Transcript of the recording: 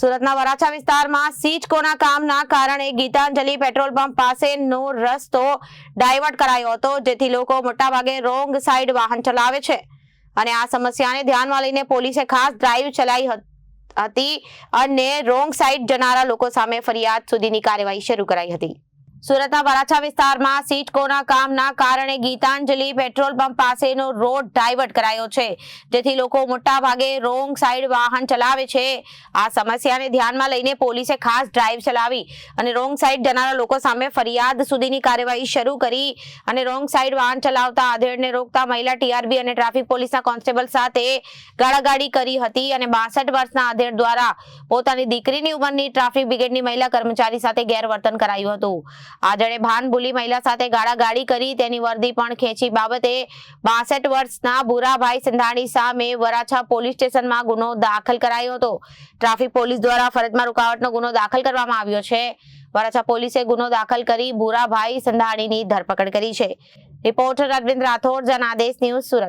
સુરતના વરાછા વિસ્તારમાં સીચકોના કામના કારણે ગીતાંજલિ પેટ્રોલ પંપ પાસેનો રસ્તો ડાયવર્ટ કરાયો હતો, જેથી લોકો મોટાભાગે રોંગ સાઈડ વાહન ચલાવે છે. અને આ સમસ્યાને ધ્યાનમાં લઈને પોલીસે ખાસ ડ્રાઈવ ચલાવી હત- અને રોંગ સાઈડ જનારા લોકો સામે ફરિયાદ સુધીની કાર્યવાહી શરૂ કરાઈ હતી. સુરતના વરાછા વિસ્તારમાં સીટકોના કામના કારણે ગીતાંજલિ પેટ્રોલ પંપ પાસેનો રોડ ડાયવર્ટ કરાયો છે. જેથી લોકો મોટા ભાગે રોંગ સાઈડ વાહન ચલાવે છે. આ સમસ્યાને ધ્યાનમાં લઈને પોલીસે ખાસ ડ્રાઈવ ચલાવી અને રોંગ સાઈડ જનારા લોકો સામે ફરિયાદ સુધીની કાર્યવાહી શરૂ કરી અને રોંગ સાઈડ વાહન ચલાવતા આધેડને રોકતા મહિલા ટીઆરબી અને ટ્રાફિક પોલીસના કોન્સ્ટેબલ સાથે ગાળાગાડી કરી હતી અને બાસઠ વર્ષના આધેડ દ્વારા પોતાની દીકરીની ઉંમરની ટ્રાફિક બ્રિગેડની મહિલા કર્મચારી સાથે ગેરવર્તન કરાયું હતું. આધેડે ભાન મહિલા સાથે ગાળાગાળી કરી. તેની વર્દી પણ ખેંચી બાબતે બાસઠ વર્ષના ભૂરાભાઈ સંધાણી સામે વરાછા પોલીસ સ્ટેશનમાં ગુનો દાખલ કરાયો હતો. ટ્રાફિક પોલીસ દ્વારા ફરજમાં રૂકાવટનો ગુનો દાખલ કરવામાં આવ્યો છે. વરાછા પોલીસે ગુનો દાખલ કરી ભૂરાભાઈ સંધાણીની ધરપકડ કરી છે. Reporter Arvind Rathod, Janadesh news Surat.